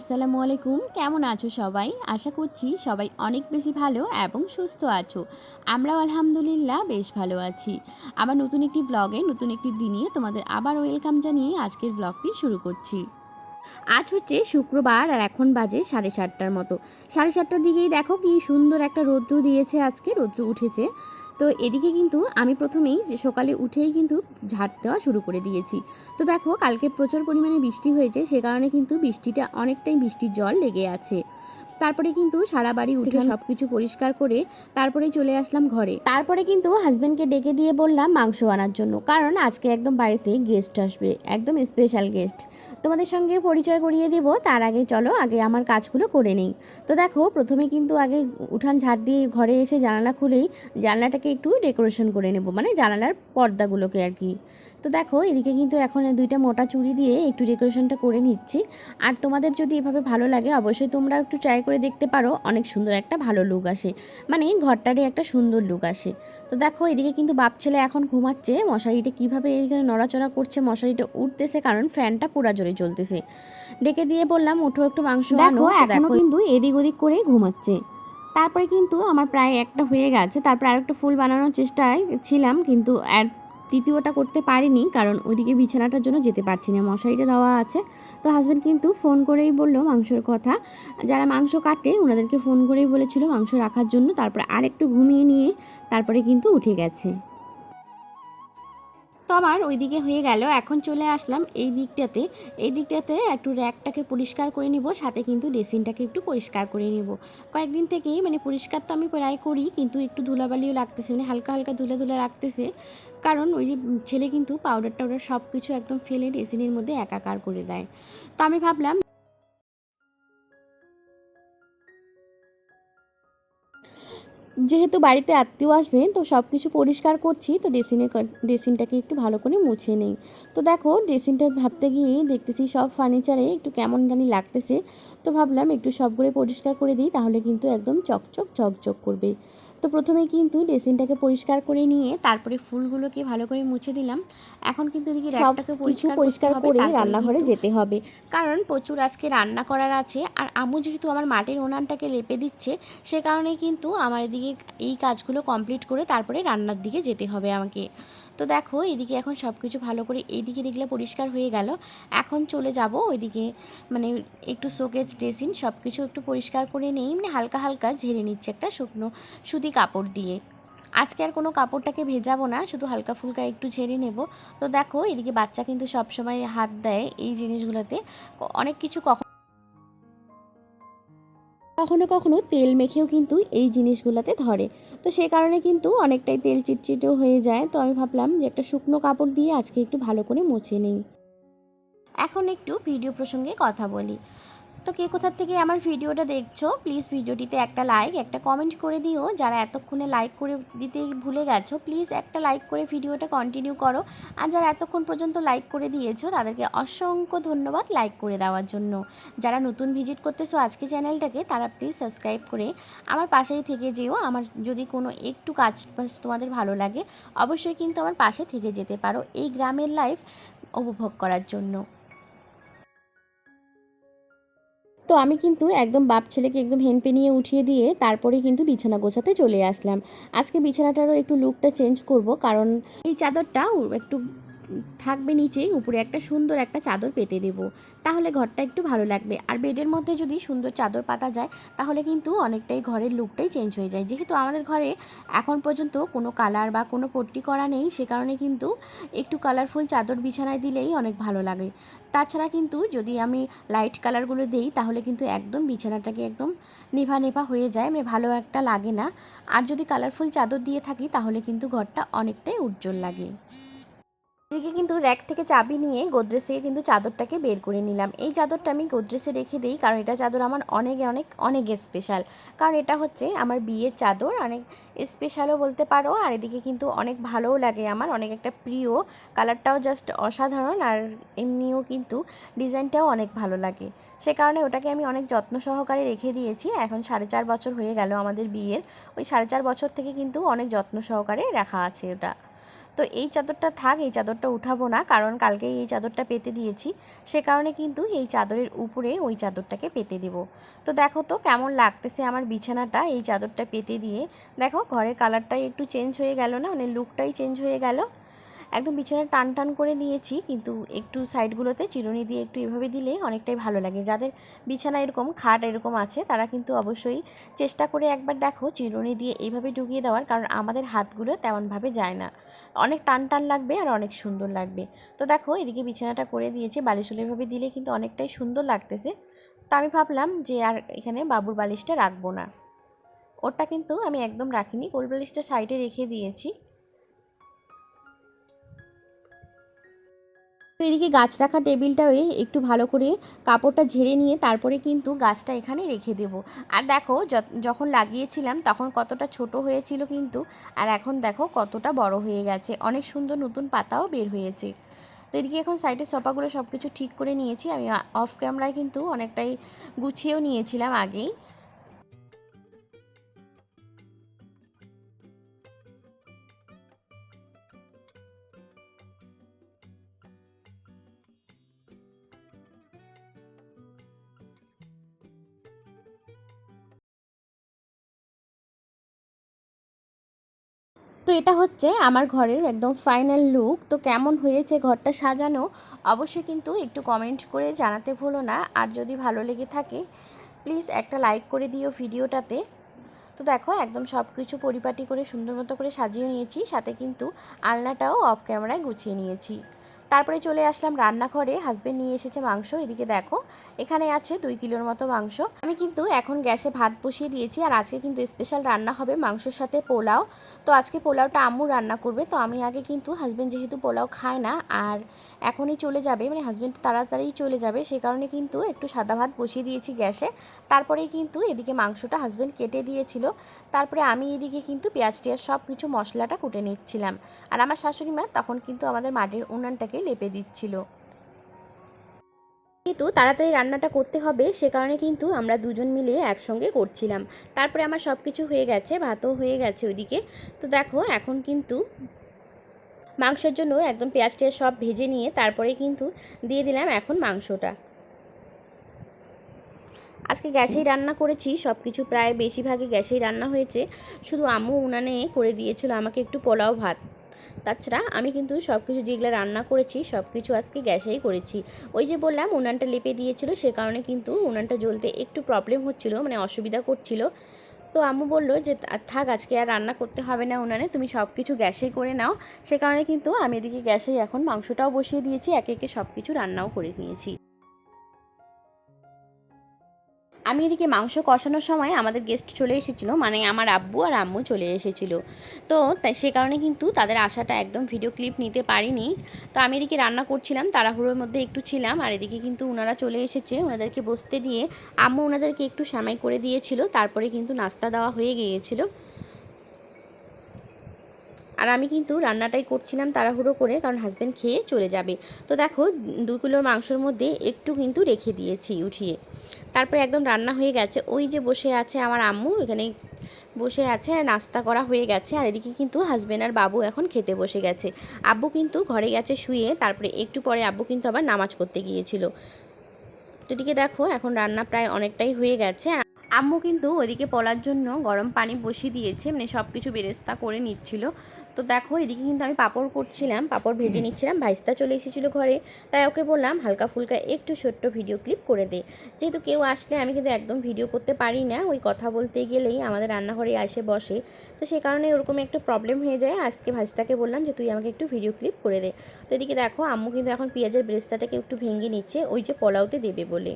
আসসালামু আলাইকুম। কেমন আছো সবাই? আশা করছি সবাই অনেক বেশি ভালো এবং সুস্থ আছো। আমরাও আলহামদুলিল্লাহ বেশ ভালো আছি। আবার নতুন একটি ব্লগে নতুন একটি দিনে তোমাদের আবার ওয়েলকাম জানিয়ে আজকের ব্লগটি শুরু করছি। আজ হচ্ছে শুক্রবার আর এখন বাজে সাড়ে সাতটার মতো। সাড়ে সাতটার দিকেই দেখো কি সুন্দর একটা রৌদ্র দিয়েছে আজকে, রৌদ্র উঠেছে। তো এদিকে কিন্তু আমি প্রথমেই যে সকালে উঠেই কিন্তু ঝাড় দেওয়া শুরু করে দিয়েছি। তো দেখো, কালকে প্রচুর পরিমাণে বৃষ্টি হয়েছে, সে কারণে কিন্তু বৃষ্টিটা অনেকটাই বৃষ্টির জল লেগে আছে। তারপরে কিন্তু সারা বাড়ি উঠে সব কিছু পরিষ্কার করে তারপরে চলে আসলাম ঘরে। তারপরে কিন্তু হাজব্যান্ডকে ডেকে দিয়ে বললাম মাংস আনার জন্য কারণ আজকে একদম বাড়িতে গেস্ট আসবে একদম স্পেশাল গেস্ট তোমাদের সঙ্গে পরিচয় করিয়ে দেব তার আগে চলো আগে আমার কাজগুলো করে নেই। তো দেখো প্রথমে কিন্তু আগে উঠান ঝাড় দিয়ে ঘরে এসে জানালা খুলেই জানলাটাকে একটু ডেকোরেশন করে নেব মানে জানালার পর্দাগুলোকে আর কি। তো দেখো এদিকে কিন্তু এখন দুইটা মোটা চুড়ি দিয়ে একটু ডেকোরেশনটা করে নিচ্ছি। আর তোমাদের যদি এভাবে ভালো লাগে অবশ্যই তোমরা একটু ট্রাই করে দেখতে পারো অনেক সুন্দর একটা ভালো লুক আসে। মানে ঘরটারই একটা সুন্দর লুক আসে। তো দেখো এদিকে কিন্তু বাপ ছেলে এখন ঘুমাচ্ছে মশারিটা কীভাবে এখানে নড়াচড়া করছে মশারিটা উঠতেছে কারণ ফ্যানটা পুরা জোরে চলতেছে। ডেকে দিয়ে বললাম উঠো একটু মাংস আনো। এখনও কিন্তু এদিক ওদিক করে ঘুমাচ্ছে। তারপরে কিন্তু আমার প্রায় একটা হয়ে গেছে তারপরে আরেকটা ফুল বানানোর চেষ্টায় ছিলাম কিন্তু তৃতীয়টা করতে পারিনি, কারণ ওইদিকে বিছানাটার জন্য যেতে পারছি না, মশারিটা দেওয়া আছে। তো হাজব্যান্ড কিন্তু ফোন করেই বলল মাংসর কথা। যারা মাংস কাটে, ওনাদেরকে ফোন করেই বলেছিল মাংস রাখার জন্য, তারপরে আরেকটু ঘুমিয়ে নিয়ে তারপরে কিন্তু উঠে গেছে। তো আমার ওইদিকে হয়ে গেল। এখন চলে আসলাম এই দিকটাতে। এই দিকটাতে একটু র্যাকটাকে পরিষ্কার করে নিব, সাথে কিন্তু ড্রেসিংটাকে একটু পরিষ্কার করে নিব। কয়েকদিন থেকেই মানে পরিষ্কার তো আমি প্রায় করি, কিন্তু একটু ধুলাবালিও লাগতেছে মানে হালকা হালকা ধুলে ধুলে রাখতেছে কারণ ওই যে ছেলে কিন্তু পাউডার টাউডার সব কিছু একদম ফেলে ড্রেসিনের মধ্যে একাকার করে দেয়। তো আমি ভাবলাম যেহেতু বাড়িতে আত্মীয় আসবে তো সব কিছু পরিষ্কার করছি, তো ড্রেসিংয়ের ড্রেসিংটাকে একটু ভালো করে মুছে নেই। তো দেখো ড্রেসিংটা ভাবতে গিয়ে দেখতেছি সব ফার্নিচারে একটু কেমন জানি লাগতেছে। তো ভাবলাম একটু সবগুলো পরিষ্কার করে দিই, তাহলে কিন্তু একদম চকচক চকচক করবে। তো প্রথমে কিন্তু ড্রেসিংটাকে পরিষ্কার করে নিয়ে তারপরে ফুলগুলোকে ভালো করে মুছে দিলাম। এখন কিন্তু এদিকে সব কিছু পরিষ্কার করে রান্নাঘরে যেতে হবে। কারণ প্রচুর আজকে রান্না করার আছে আর আমু যেহেতু আমার মাটির উনানটাকে লেপে দিচ্ছে সে কারণে কিন্তু আমার এদিকে এই কাজগুলো কমপ্লিট করে তারপরে রান্নার দিকে যেতে হবে আমাকে। তো দেখো, এদিকে এখন সব কিছু ভালো করে এইদিকে দেখলে পরিষ্কার হয়ে গেল। এখন চলে যাব ওইদিকে মানে একটু শোকেজ, ড্রেসিং সব কিছু একটু পরিষ্কার করে নেই মানে হালকা হালকা ঝেড়ে নিচ্ছে একটা শুকনো সুতি কাপড় দিয়ে। আজকে আর কোনো কাপড়টাকে ভেজাবো না, শুধু হালকা ফুলকা একটু ঝেড়ে নেব। তো দেখো, এদিকে বাচ্চা কিন্তু সব সময় হাত দেয় এই জিনিসগুলোতে। অনেক কিছু কখন কখনো কখনো তেল মেখেও কিন্তু এই জিনিসগুলোতে ধরে। তো সে কারণে কিন্তু অনেকটাই তেল চিটচিটেও হয়ে যায়। তো আমি ভাবলাম যে একটা শুকনো কাপড় দিয়ে আজকে একটু ভালো করে মুছে নিই। এখন একটু ভিডিও প্রসঙ্গে কথা বলি। তো কে কোথার থেকে আমার ভিডিওটা দেখছ প্লিজ ভিডিওটিতে একটা লাইক একটা কমেন্ট করে দিও। যারা এতক্ষণে লাইক করে দিতে ভুলে গেছো প্লিজ একটা লাইক করে ভিডিওটা কন্টিনিউ করো। আর যারা এতক্ষণ পর্যন্ত লাইক করে দিয়েছ, তাদেরকে অসংখ্য ধন্যবাদ লাইক করে দেওয়ার জন্য। যারা নতুন ভিজিট করতেছো আজকে চ্যানেলটাকে তারা প্লিজ সাবস্ক্রাইব করে আমার পাশেই থেকে যেও। আমার যদি কোনো একটু কাজ তোমাদের ভালো লাগে, অবশ্যই কিন্তু আমার পাশে থেকে যেতে পারো এই গ্রামের লাইফ উপভোগ করার জন্য। তো আমি কিন্তু একদম বাপ ছেলেকে একদম হেনপে নিয়ে উঠিয়ে দিয়ে তারপরে কিন্তু বিছানা গোছাতে চলে আসলাম। আজকে বিছানাটারও একটু লুকটা চেঞ্জ করব, কারণ এই চাদরটা একটু থাকবে নিচে উপরে একটা সুন্দর একটা চাদর পেতে দেব। তাহলে ঘরটা একটু ভালো লাগবে। আর বেডের মধ্যে যদি সুন্দর চাদর পাতা যায়, তাহলে কিন্তু অনেকটাই ঘরের লুকটাই চেঞ্জ হয়ে যায়। যেহেতু আমাদের ঘরে এখন পর্যন্ত কোনো কালার বা কোনো পট্টি করা নেই, সে কারণে কিন্তু একটু কালারফুল চাদর বিছানায় দিলেই অনেক ভালো লাগে। তাছাড়া কিন্তু যদি আমি লাইট কালারগুলো দিই, তাহলে কিন্তু একদম বিছানাটাকে একদম নেভা নেভা হয়ে যায় মানে ভালো একটা লাগে না। আর যদি কালারফুল চাদর দিয়ে থাকি, তাহলে কিন্তু ঘরটা অনেকটাই উজ্জ্বল লাগে। এদিকে কিন্তু র্যাক থেকে চাবি নিয়ে গোদরেজ থেকে কিন্তু চাদরটাকে বের করে নিলাম। এই চাদরটা আমি গোদরেজে রেখে দিই, কারণ এটা চাদর আমার অনেক অনেক অনেক স্পেশাল কারণ এটা হচ্ছে আমার বিয়ের চাদর, অনেক স্পেশালও বলতে পারো, আর এদিকে কিন্তু অনেক ভালোও লাগে আমার, অনেক একটা প্রিয়। কালারটাও জাস্ট অসাধারণ, আর এমনিও কিন্তু ডিজাইনটাও অনেক ভালো লাগে। সে কারণে ওটাকে আমি অনেক যত্ন সহকারে রেখে দিয়েছি। এখন সাড়ে চার বছর হয়ে গেল আমাদের বিয়ের। ওই সাড়ে চার বছর থেকে কিন্তু অনেক যত্ন সহকারে রাখা আছে ওটা। তো এই চাদরটা থাক, এই চাদরটা উঠাবো না, কারণ কালকে এই চাদরটা পেতে দিয়েছি। সে কারণে কিন্তু এই চাদরের উপরে ওই চাদরটাকে পেতে দেব। তো দেখো তো কেমন লাগতেছে আমার বিছানাটা, এই চাদরটা পেতে দিয়ে। দেখো ঘরের কালারটাই একটু চেঞ্জ হয়ে গেল না মানে লুকটাই চেঞ্জ হয়ে গেল। একদম বিছানা টান টান করে দিয়েছি কিন্তু একটু সাইডগুলোতে চিরুনি দিয়ে একটু এভাবে দিলে অনেকটাই ভালো লাগে। যাদের বিছানা এরকম খাট এরকম আছে, তারা কিন্তু অবশ্যই চেষ্টা করে একবার দেখো চিরুনি দিয়ে এইভাবে ঢুকিয়ে দেওয়ার, কারণ আমাদের হাতগুলো তেমনভাবে যায় না। অনেক টান টান লাগবে আর অনেক সুন্দর লাগবে। তো দেখো, এদিকে বিছানাটা করে দিয়েছে বালিশলেভাবে দিলে কিন্তু অনেকটাই সুন্দর লাগতেছে। তা আমি ভাবলাম যে আর এখানে বাবুর বালিশটা রাখব না। ওরটা কিন্তু আমি একদম রাখিনি, কোল বালিশটা সাইডে রেখে দিয়েছি। তো এদিকে গাছ রাখা টেবিলটাও একটু ভালো করে কাপড়টা ঝেড়ে নিয়ে তারপরে কিন্তু গাছটা এখানে রেখে দেব। আর দেখো যখন লাগিয়েছিলাম তখন কতটা ছোট হয়েছিল কিন্তু, আর এখন দেখো কতটা বড় হয়ে গেছে। অনেক সুন্দর নতুন পাতাও বের হয়েছে। তো এদিকে এখন সাইডের সোফাগুলো সব কিছু ঠিক করে নিয়েছি। আমি অফ ক্যামেরায় কিন্তু অনেকটাই গুছিয়েও নিয়েছিলাম আগেই। তো এটা হচ্ছে আমার ঘরের একদম ফাইনাল লুক তো কেমন হয়েছে ঘরটা সাজানো? অবশ্যই কিন্তু একটু কমেন্ট করে জানাতে ভুলো না। আর যদি ভালো লেগে থাকে প্লিজ একটা লাইক করে দিও ভিডিওটাতে। তো দেখো, একদম সব কিছু পরিপাটি করে সুন্দর মতো করে সাজিয়ে নিয়েছি। সাথে কিন্তু আলনাটাও অফ ক্যামেরায় গুছিয়ে নিয়েছি। তারপরে চলে আসলাম রান্নাঘরে। হাজব্যান্ড নিয়ে এসেছে মাংস। এদিকে দেখো, এখানে আছে দুই কিলোর মতো মাংস। আমি কিন্তু এখন গ্যাসে ভাত বসিয়ে দিয়েছি আর আজকে কিন্তু স্পেশাল রান্না হবে মাংসর সাথে পোলাও। তো আজকে পোলাওটা আম্মু রান্না করবে। তো আমি আগে কিন্তু হাজব্যান্ড যেহেতু পোলাও খায় না আর এখনই চলে যাবে মানে হাজব্যান্ড তাড়াতাড়ি চলে যাবে, সে কারণে কিন্তু একটু সাদা ভাত বসিয়ে দিয়েছি গ্যাসে। তারপরেই কিন্তু এদিকে মাংসটা হাজব্যান্ড কেটে দিয়েছিল। তারপরে আমি এদিকে কিন্তু পেঁয়াজ টিয়াজ সব কিছু মশলাটা কুটে নিচ্ছিলাম। আর আমার শাশুড়ি মা তখন কিন্তু আমাদের মাটির উনানটাকে লেপে দিচ্ছিল। কিন্তু তাড়াতাড়ি রান্নাটা করতে হবে, সে কারণে কিন্তু আমরা দুজন মিলে একসঙ্গে করছিলাম। তারপরে আমার সব কিছু হয়ে গেছে, ভাতও হয়ে গেছে ওইদিকে। তো দেখো, এখন কিন্তু মাংসের জন্য একদম পেঁয়াজ টেয়াজ সব ভেজে নিয়ে তারপরে কিন্তু দিয়ে দিলাম এখন মাংসটা। আজকে গ্যাসেই রান্না করেছি সব কিছু প্রায় বেশিরভাগই গ্যাসেই রান্না হয়েছে। শুধু আম্মু উনানে করে দিয়েছিল আমাকে একটু পোলাও ভাত। তাছাড়া আমি কিন্তু সব কিছু যেগুলো রান্না করেছি সব কিছু আজকে গ্যাসেই করেছি। ওই যে বললাম, উনানটা লেপে দিয়েছিল, সে কারণে কিন্তু উনানটা জ্বলতে একটু প্রবলেম হচ্ছিল মানে অসুবিধা করছিল। তো আম্মু বলল যে থাক, আজকে আর রান্না করতে হবে না উনানে, তুমি সব কিছু গ্যাসেই করে নাও। সে কারণে কিন্তু আমি এদিকে গ্যাসেই এখন মাংসটাও বসিয়ে দিয়েছি, একে একে সব কিছু রান্নাও করে নিয়েছি। আমি এদিকে মাংস কষানোর সময় আমাদের গেস্ট চলে এসেছিল মানে আমার আব্বু আর আম্মু চলে এসেছিল। তো তাই সে কারণে কিন্তু তাদের আশাটা একদম ভিডিও ক্লিপ নিতে পারিনি। তো আমি এদিকে রান্না করছিলাম, তাড়াহুড়োর মধ্যে একটু ছিলাম, আর এদিকে কিন্তু ওনারা চলে এসেছে ওনাদেরকে বসতে দিয়ে। আম্মু ওনাদেরকে একটু সামাই করে দিয়েছিল, তারপরে কিন্তু নাস্তা দেওয়া হয়ে গিয়েছিল। আর আমি কিন্তু রান্নাটাই করছিলাম তাড়াহুড়ো করে কারণ হাজব্যান্ড খেয়ে চলে যাবে। তো দেখো, দু কিলোর মাংসর মধ্যে একটু কিন্তু রেখে দিয়েছি উঠিয়ে। তারপরে একদম রান্না হয়ে গেছে। ওই যে বসে আছে আমার আম্মু এখানে বসে আছে, নাস্তা করা হয়ে গেছে। আর এদিকে কিন্তু হাজব্যান্ড আর বাবু এখন খেতে বসে গেছে। আব্বু কিন্তু ঘরে গেছে শুয়ে, তারপরে একটু পরে আব্বু কিন্তু আবার নামাজ পড়তে গিয়েছিল। এদিকে দেখো, এখন রান্না প্রায় অনেকটাই হয়ে গেছে। আম্মু কিন্তু ওইদিকে পলার জন্য গরম পানি বসিয়ে দিয়েছে মানে সব কিছু বেরেস্তা করে নিচ্ছিল। তো দেখো এদিকে কিন্তু আমি পাপড় করছিলাম পাপড় ভেজে নিচ্ছিলাম ভাইস্তা চলে এসেছিল ঘরে। তাই ওকে বললাম হালকা ফুলকা একটু ছোট্ট ভিডিও ক্লিপ করে দে। যেহেতু কেউ আসলে আমি কিন্তু একদম ভিডিও করতে পারি না ওই কথা বলতে গেলেই আমাদের রান্নাঘরে আসে বসে। তো সে কারণে ওরকম একটু প্রবলেম হয়ে যায়। আজকে ভাইস্তাকে বললাম যে তুই আমাকে একটু ভিডিও ক্লিপ করে দে। তো এদিকে দেখো আম্মু কিন্তু এখন পেঁয়াজের ব্রেস্তাটাকে একটু ভেঙে নিচ্ছে ওই যে পোলাওতে দেবে বলে।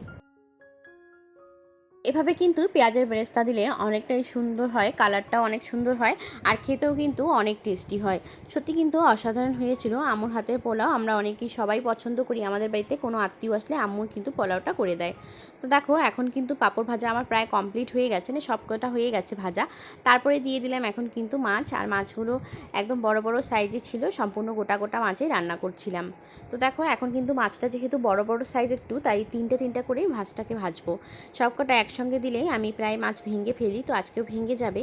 এভাবে কিন্তু পেঁয়াজের বেরেস্তা দিলে অনেকটাই সুন্দর হয়, কালারটাও অনেক সুন্দর হয় আর খেতেও কিন্তু অনেক টেস্টি হয়। সত্যি কিন্তু অসাধারণ হয়েছিল আম্মুর হাতের পোলাও। আমরা অনেকেই সবাই পছন্দ করি, আমাদের বাড়িতে কোনো আত্মীয় আসলে আম্মু কিন্তু পোলাওটা করে দেয়। তো দেখো, এখন কিন্তু পাঁপড় ভাজা আমার প্রায় কমপ্লিট হয়ে গেছে না সব কটা হয়ে গেছে ভাজা। তারপরে দিয়ে দিলাম এখন কিন্তু মাছ, আর মাছগুলো একদম বড় বড় সাইজে ছিল, সম্পূর্ণ গোটা গোটা মাছেই রান্না করছিলাম। তো দেখো, এখন কিন্তু মাছটা যেহেতু বড় বড় সাইজ একটু, তাই তিনটে তিনটে করেই মাছটাকে ভাজবো। সব কটা এক একসঙ্গে দিলেই আমি প্রায় মাছ ভেঙে ফেলি, তো আজকেও ভেঙে যাবে।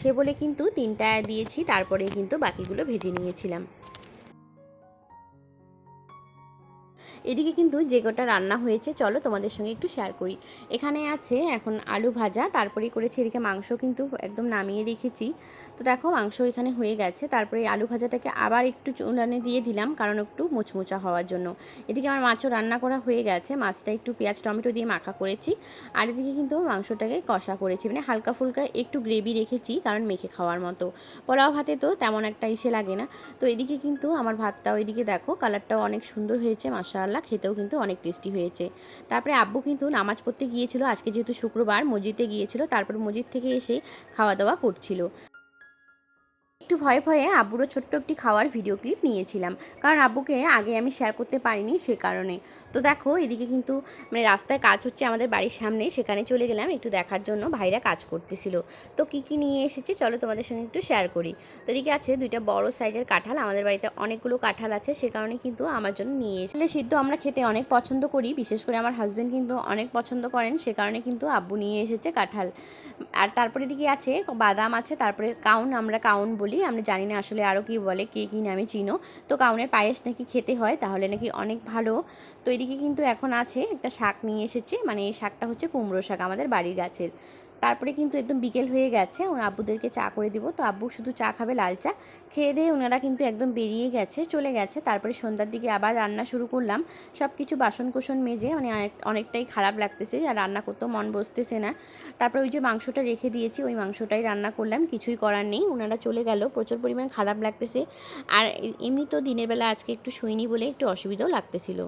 সে বলে কিন্তু তিনটা দিয়েছি তারপরে কিন্তু বাকিগুলো ভেজে নিয়েছিলাম। এদিকে কিন্তু যে গোটা রান্না হয়েছে, চলো তোমাদের সঙ্গে একটু শেয়ার করি। এখানে আছে এখন আলু ভাজা তারপরে করেছি এদিকে মাংস কিন্তু একদম নামিয়ে রেখেছি। তো দেখো মাংস এখানে হয়ে গেছে, তারপরে আলু ভাজাটাকে আবার একটু চুলানে দিয়ে দিলাম, কারণ একটু মুচমুচা হওয়ার জন্য। এদিকে আমার মাছও রান্না করা হয়ে গেছে, মাছটা একটু পেঁয়াজ, টমেটো দিয়ে মাখা করেছি। আর এদিকে কিন্তু মাংসটাকে কষা করেছি মানে হালকা ফুলকা একটু গ্রেভি রেখেছি, কারণ মেখে খাওয়ার মতো। পোলাও ভাতে তো তেমন একটা ইসে লাগে না। তো এদিকে কিন্তু আমার ভাতটাও এদিকে দেখো কালারটাও অনেক সুন্দর হয়েছে মাসাল্লাহ খেতেও কিন্তু অনেক টেস্টি হয়েছে। তারপরে আব্বু কিন্তু নামাজ পড়তে গিয়েছিল, আজকে যেহেতু শুক্রবার মসজিদে গিয়েছিল, তারপর মসজিদ থেকে এসে খাওয়া দাওয়া করছিল। একটু ভয়ে ভয়ে আব্বুরও ছোট্ট একটি খাওয়ার ভিডিও ক্লিপ নিয়েছিলাম। কারণ আব্বুকে আগে আমি শেয়ার করতে পারিনি সে কারণে। তো দেখো, এদিকে কিন্তু মানে রাস্তায় কাজ হচ্ছে আমাদের বাড়ির সামনে, সেখানে চলে গেলাম একটু দেখার জন্য, ভাইরা কাজ করতেছিল। তো কি কি নিয়ে এসেছি চলো তোমাদের সঙ্গে একটু শেয়ার করি। তো এদিকে আছে দুইটা বড় সাইজের কাঁঠাল, আমাদের বাড়িতে অনেকগুলো কাঁঠাল আছে, সে কারণে কিন্তু আমার জন্য নিয়ে এসেছিলে সিদ্ধ আমরা খেতে অনেক পছন্দ করি, বিশেষ করে আমার হাজব্যান্ড কিন্তু অনেক পছন্দ করেন, সে কারণে কিন্তু আব্বু নিয়ে এসেছে কাঁঠাল। আর তারপরে এদিকে আছে বাদাম আছে, তারপরে কাউন, আমরা কাউন বলি। আমরা জানি না আসলে আরও কি বলে, কে কী নামে চিনো। তো কাউনের পায়েস নাকি খেতে হয়, তাহলে নাকি অনেক ভালো। তো এদিকে কিন্তু এখন আছে একটা শাক নিয়ে এসেছে মানে এই শাকটা হচ্ছে কুমড়ো শাক আমাদের বাড়ির গাছের। তারপরে কিন্তু একদম বিকেল হয়ে গেছে, ওর আব্বুদেরকে চা করে দিব। তো আব্বু শুধু চা খাবে লাল চা। খেয়ে দিয়ে ওনারা কিন্তু একদম বেরিয়ে গেছে, চলে গেছে। তারপরে সন্ধ্যার দিকে আবার রান্না শুরু করলাম। সব কিছু বাসন কোসন মেজে মানে অনেকটাই খারাপ লাগতেছে, আর রান্না করতেও মন বসতেছে না। তারপরে ওই যে মাংসটা রেখে দিয়েছি, ওই মাংসটাই রান্না করলাম, কিছুই করার নেই। ওনারা চলে গেল, প্রচুর পরিমাণ খারাপ লাগতেছে। আর এমনি তো দিনের বেলা আজকে একটু শুইনি বলে একটু অসুবিধাও লাগতেছিল।